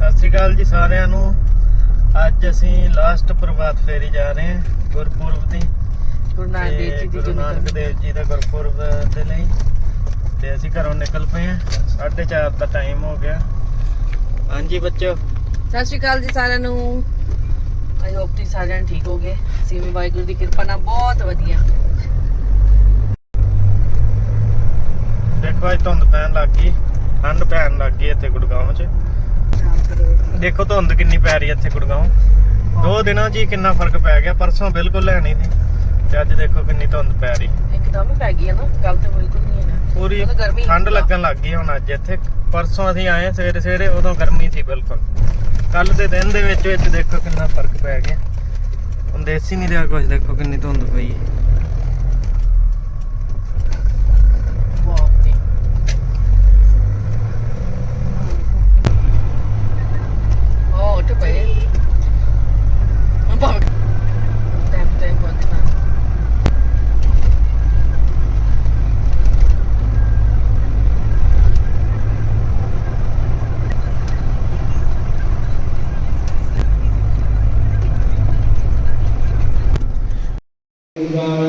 ਸਤਿ ਸ਼੍ਰੀ ਅਕਾਲ ਜੀ ਸਾਰਿਆਂ ਨੂੰ। ਅੱਜ ਅਸੀਂ ਲਾਸਟ ਪ੍ਰਭਾਤ ਫੇਰੀ ਜਾ ਰਹੇ ਹਾਂ ਗੁਰਪੁਰਬ ਦੀ। ਗੁਰੂ ਨਾਨਕ ਦੇਵ ਜੀ ਦੀ ਗੁਰੂ ਨਾਨਕ ਦੇਵ ਜੀ ਦਾ ਗੁਰਪੁਰਬ ਦੇ ਲਈ ਤੇ ਅਸੀਂ ਘਰੋਂ ਨਿਕਲ ਪਏ ਹਾਂ। 4:30 ਦਾ ਟਾਈਮ ਹੋ ਗਿਆ। ਹਾਂਜੀ ਬੱਚੋ। ਸਤਿ ਸ਼੍ਰੀ ਅਕਾਲ ਜੀ ਸਾਰਿਆਂ ਨੂੰ। ਆਈ ਹੋਪ ਤੁਸੀਂ ਸਾਰਿਆਂ ਠੀਕ ਹੋਗੇ। ਅਸੀਂ ਵੀ ਵਾਹਿਗੁਰੂ ਦੀ ਕਿਰਪਾ ਨਾਲ ਬਹੁਤ ਵਧੀਆ। ਦੇਖੋ ਅੱਜ ਧੁੰਦ ਪੈਣ ਲੱਗ ਗਈ। ਠੰਡ ਪੈਣ ਲੱਗ ਗਈ ਇੱਥੇ ਗੁੜਗਾਉਂ 'ਚ। ਦੇਖੋ ਧੁੰਦ ਕਿੰਨੀ ਪੈ ਰਹੀ ਹੈ ਇੱਥੇ ਗੁੜਗਾਉਂ। ਦੋ ਦਿਨਾਂ 'ਚ ਹੀ ਕਿੰਨਾ ਫ਼ਰਕ ਪੈ ਗਿਆ ਪਰਸੋਂ ਬਿਲਕੁਲ ਲੈਣੀ ਸੀ ਤੇ ਅੱਜ ਦੇਖੋ ਕਿੰਨੀ ਧੁੰਦ ਪੈ ਰਹੀ। ਇੱਕਦਮ ਹੀ ਪੈ ਗਈ ਹੈ ਨਾ ਕੱਲ ਤੇ ਬਿਲਕੁਲ ਨਹੀਂ ਹੈਗਾ ਪੂਰੀ ਠੰਡ। ਲੱਗਣ ਲੱਗ ਗਈ ਹੁਣ ਅੱਜ ਇੱਥੇ। ਪਰਸੋਂ ਅਸੀਂ ਆਏ ਸਵੇਰੇ ਸਵੇਰੇ ਉਦੋਂ ਗਰਮੀ ਸੀ ਬਿਲਕੁਲ। ਕੱਲ ਦੇ ਦਿਨ ਦੇ ਵਿੱਚ ਵਿੱਚ ਦੇਖੋ ਕਿੰਨਾ ਫ਼ਰਕ ਪੈ ਗਿਆ। ਹੁਣ ਦੇਸੀ ਨਹੀਂ ਰਿਹਾ ਕੁਝ ਦੇਖੋ ਕਿੰਨੀ ਧੁੰਦ ਪਈ ਹੈ।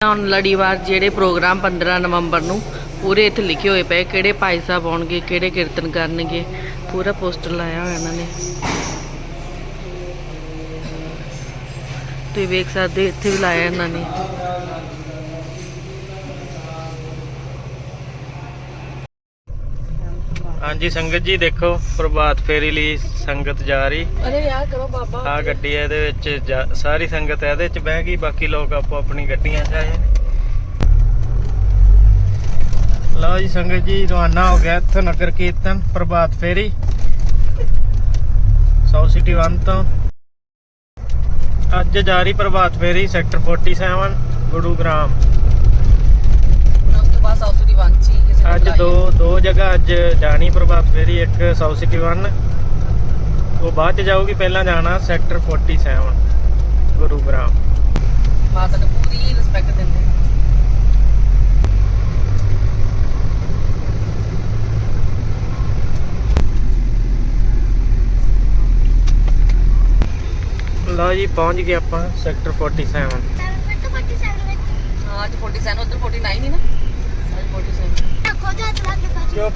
ਹੁਣ ਲੜੀਵਾਰ ਜਿਹੜੇ ਪ੍ਰੋਗਰਾਮ 15 ਨਵੰਬਰ ਨੂੰ ਪੂਰੇ ਇੱਥੇ ਲਿਖੇ ਹੋਏ ਪਏ ਕਿਹੜੇ ਭਾਈ ਸਾਹਿਬ ਆਉਣਗੇ, ਕਿਹੜੇ ਕੀਰਤਨ ਕਰਨਗੇ, ਪੂਰਾ ਪੋਸਟਰ ਲਾਇਆ ਹੋਇਆ ਇਹਨਾਂ ਨੇ। ਤੁਸੀਂ ਵੇਖ ਸਕਦੇ ਇੱਥੇ ਵੀ ਲਾਇਆ ਇਹਨਾਂ ਨੇ। ਹਾਂਜੀ ਸੰਗਤ ਜੀ ਦੇਖੋ ਪ੍ਰਭਾਤ ਫੇਰੀ ਲਈ ਸੰਗਤ ਜਾ ਰਹੀ। ਅਰੇ ਯਾਰ ਕਰੋ ਬਾਬਾ। ਆ ਗੱਡੀ ਹੈ ਇਹਦੇ ਵਿੱਚ ਜਾ- ਸਾਰੀ ਸੰਗਤ ਇਹਦੇ ਵਿੱਚ ਬਹਿ ਗਈ ਬਾਕੀ ਲੋਕ ਆਪੋ ਆਪਣੀ ਗੱਡੀਆਂ 'ਚ ਆਏ ਨੇ। ਲਓ ਜੀ ਸੰਗਤ ਜੀ ਰਵਾਨਾ ਹੋ ਗਿਆ ਇੱਥੋਂ ਨਗਰ ਕੀਰਤਨ ਪ੍ਰਭਾਤ ਫੇਰੀ। ਸਾਊ ਸਿਟੀ 1 ਤੋਂ। ਅੱਜ ਜਾਰੀ ਪ੍ਰਭਾਤ ਫੇਰੀ ਸੈਕਟਰ 47 ਗੁਰੂਗ੍ਰਾਮ। ਉਸ ਤੋਂ ਬਾਅਦ ਸਾਊਥ ਦੀ ਵਾਂਚੀ ਕਿਸੇ ਨੇ ਅੱਜ। ਦੋ ਦੋ ਜਗ੍ਹਾ ਅੱਜ ਜਾਣੀ ਪ੍ਰਭਾਤ ਫੇਰੀ ਇੱਕ ਸਾਊ ਸਿਟੀ 1 ਉਹ ਬਾਅਦ ਚ ਜਾਊਗੀ ਪਹਿਲਾਂ ਜਾਣਾ ਸੈਕਟਰ 47 ਗੁਰੂਗ੍ਰਾਮ। ਮਾਤਾ ਨੂੰ ਪੂਰੀ ਰਿਸਪੈਕਟ ਦਿੰਦੇ। ਲਓ ਜੀ ਪਹੁੰਚ ਗਏ ਆਪਾਂ ਸੈਕਟਰ 47 ਹਾਂ ਅੱਜ 47 ਉਧਰ 49 ਹੀ ਨਾ। ਅੱਜ 47 ਚੁੱਪ।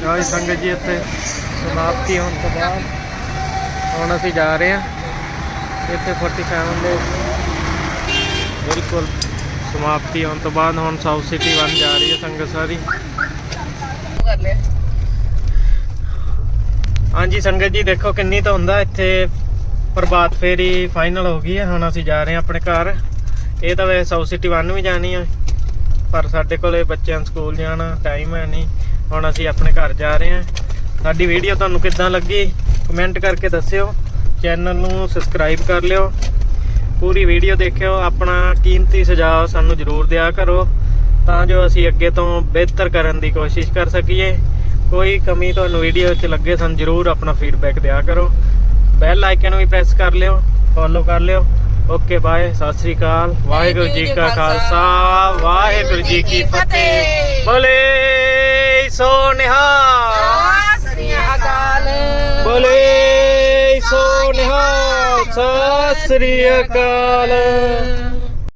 ਜੈ ਸੰਗਤ ਜੀ ਇੱਥੇ ਸਮਾਪਤੀ ਹੋਣ ਤੋਂ ਬਾਅਦ ਹੁਣ ਅਸੀਂ ਜਾ ਰਹੇ ਹਾਂ। ਇੱਥੇ 47 ਦੇ ਬਿਲਕੁਲ ਸਮਾਪਤੀ ਹੋਣ ਤੋਂ ਬਾਅਦ ਹੁਣ ਸਾਊਥ ਸਿਟੀ ਵੱਲ ਜਾ ਰਹੀ ਹੈ ਸੰਗਤ ਸਾਰੀ। ਹਾਂਜੀ ਸੰਗਤ ਜੀ, ਦੇਖੋ ਕਿੰਨੀ ਤਾਂ ਹੁੰਦਾ ਇੱਥੇ। ਪ੍ਰਭਾਤ ਫੇਰੀ ਫਾਈਨਲ ਹੋ ਗਈ ਹੈ, ਹੁਣ ਅਸੀਂ ਜਾ ਰਹੇ ਹਾਂ ਆਪਣੇ ਘਰ। ਇਹ ਤਾਂ ਵੈਸੇ ਸਾਊਥ ਸਿਟੀ ਵੱਲ ਨੂੰ ਵੀ ਜਾਣੀ ਆ, ਪਰ ਸਾਡੇ ਕੋਲੇ ਬੱਚਿਆਂ ਨੂੰ ਸਕੂਲ ਜਾਣਾ ਟਾਈਮ ਹੈ ਨਹੀਂ। ਹੁਣ ਅਸੀਂ ਆਪਣੇ ਘਰ ਜਾ ਰਹੇ ਹਾਂ। ਸਾਡੀ ਵੀਡੀਓ ਤੁਹਾਨੂੰ ਕਿੱਦਾਂ ਲੱਗੀ ਕਮੈਂਟ ਕਰਕੇ ਦੱਸਿਓ। ਚੈਨਲ ਨੂੰ ਸਬਸਕ੍ਰਾਈਬ ਕਰ ਲਿਓ। ਪੂਰੀ ਵੀਡੀਓ ਦੇਖਿਓ, ਆਪਣਾ ਕੀਮਤੀ ਸੁਝਾਅ ਸਾਨੂੰ ਜ਼ਰੂਰ ਦਿਆ ਕਰੋ, ਤਾਂ ਜੋ ਅਸੀਂ ਅੱਗੇ ਤੋਂ ਬਿਹਤਰ ਕਰਨ ਦੀ ਕੋਸ਼ਿਸ਼ ਕਰ ਸਕੀਏ। ਕੋਈ ਕਮੀ ਤੁਹਾਨੂੰ ਵੀਡੀਓ 'ਚ ਲੱਗੇ ਸਾਨੂੰ ਜ਼ਰੂਰ ਆਪਣਾ ਫੀਡਬੈਕ ਦਿਆ ਕਰੋ। ਬੈਲ ਆਈਕਨ ਵੀ ਪ੍ਰੈਸ ਕਰ ਲਿਓ ਫੋਲੋ ਕਰ ਲਿਓ। ਓਕੇ ਬਾਏ ਸਤਿ ਸ੍ਰੀ ਅਕਾਲ। ਵਾਹਿਗੁਰੂ ਜੀ ਕਾ ਖਾਲਸਾ ਵਾਹਿਗੁਰੂ ਜੀ ਕੀ ਫਤਿਹ। ਬੋਲੇ ਸੋ ਨਿਹਾਲ। ਸ੍ਰੀ ਅਕਾਲ। ਬੋਲੇ ਸੋ ਨਿਹਾਲ। ਸਤਿ ਸ੍ਰੀ ਅਕਾਲ।